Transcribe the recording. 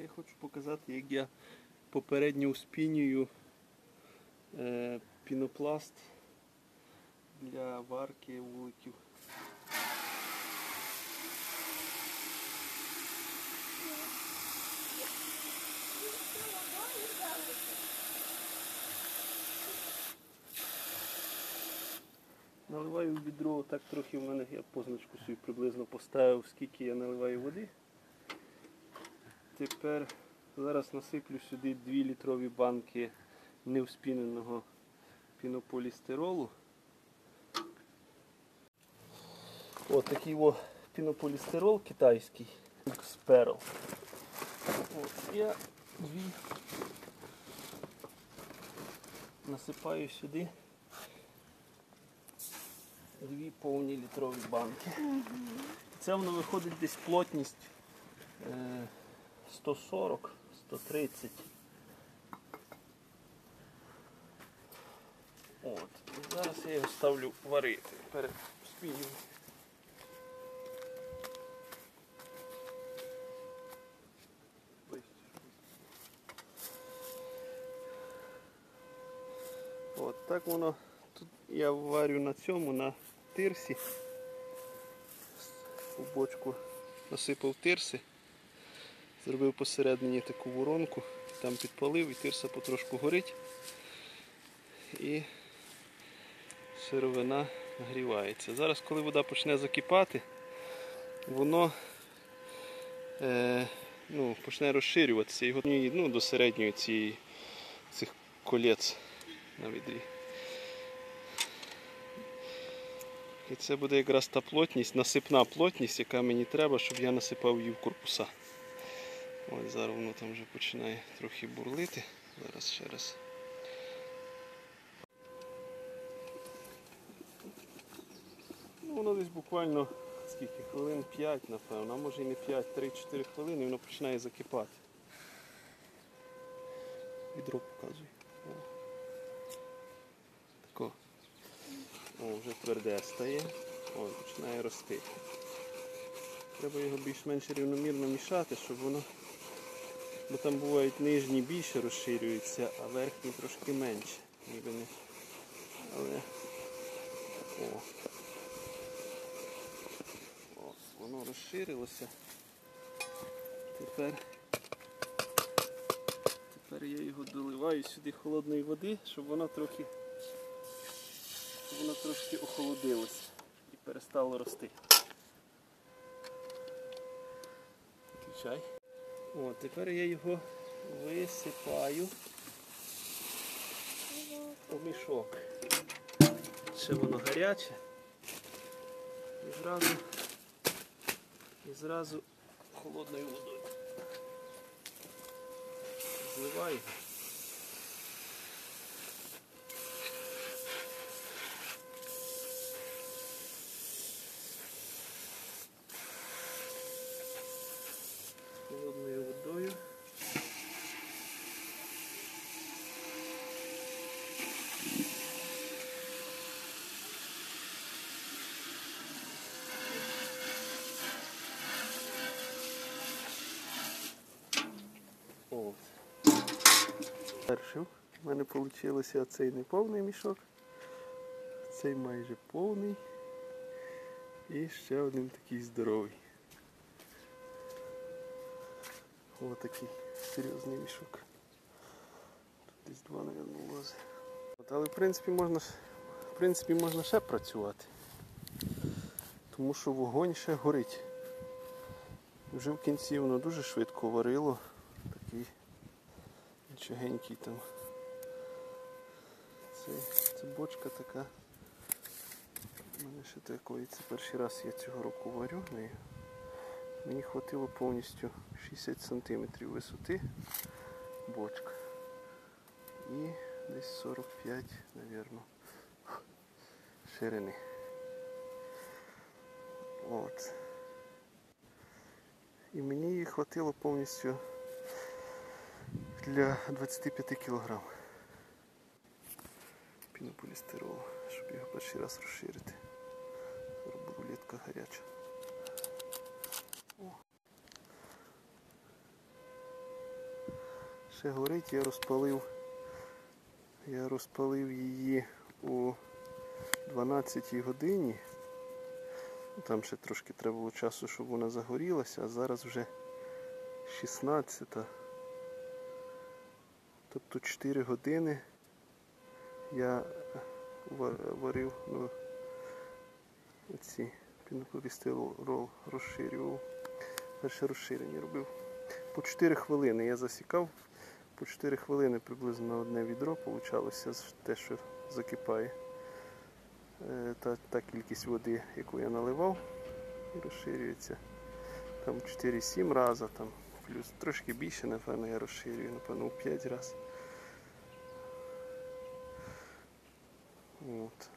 Я хочу показати, як я попередньо успінюю е, пінопласт для варки вуликів. Наливаю в відро, так трохи в мене я позначку собі приблизно поставив, скільки я наливаю води. Тепер зараз насиплю сюди 2 літрові банки невспіненого пінополістиролу. Ось такий о пінополістирол китайський. Сперл. От, я дві насипаю сюди дві повні літрові банки. Це воно виходить десь плотність е, 140, 130. От. І зараз я його ставлю варити перед спінням. От так воно тут я варю на цьому, на тирсі. У бочку насипав тирси, зробив посередині таку воронку, там підпалив і тирса потрошку горить. І сировина нагрівається. Зараз, коли вода почне закипати, воно е, ну, почне розширюватися і ну, до середньої цієї цих колець на відрі. І це буде якраз та плотність, насипна плотність, яка мені треба, щоб я насипав її в корпуса. Ось зараз воно там вже починає трохи бурлити. Зараз ще раз. Ну, воно десь буквально скільки? Хвилин 5, напевно, а може і не 5, 3-4 хвилини і воно починає закипати. Відро показуй. О. Тако. О, вже тверде стає. О, починає рости. Треба його більш-менш рівномірно мішати, щоб воно. Бо там бувають нижні більше розширюються, а верхні трошки менше. Ніби не. Але. О. О, воно розширилося. Тепер. Тепер я його доливаю сюди холодної води, щоб воно трохи щоб воно трошки охолодилося і перестало рости. Включай. О, тепер я його висипаю у мішок. Ще воно гаряче. І зразу, і зразу холодною водою. Зливаю. холодною водою. О. Першим у мене вийшло оцей неповний мішок, цей майже повний і ще один такий здоровий. Ось такий серйозний мішок. Тут десь два, мабуть, влазить. Але в принципі можна в принципі можна ще працювати. Тому що вогонь ще горить. Вже в кінці воно дуже швидко варило. Такий нічогенький там. Це, це бочка така. У мене ще такої, це перший раз я цього року варю нею. Мені хватило повністю 60 см висоти бочка. І десь 45, мабуть, ширини. От. І мені її хватило повністю для 25 кг пінополістиролу, щоб його перший раз розширити. Рулетка гаряча. ще горить, я розпалив. Я розпалив її у 12 годині. Ну, Там ще трошки треба було часу, щоб вона загорілася, а зараз вже 16. Тобто 4 години я варив ну, ці пінополістирол розширював. Перше розширення робив. По 4 хвилини я засікав. По 4 хвилини приблизно одне відро получалося те, що закипає. Е, Та, та кількість води, яку я наливав, і розширюється. Там 4-7 разів, там плюс трошки більше, напевно, я розширюю, напевно, у 5 разів. От.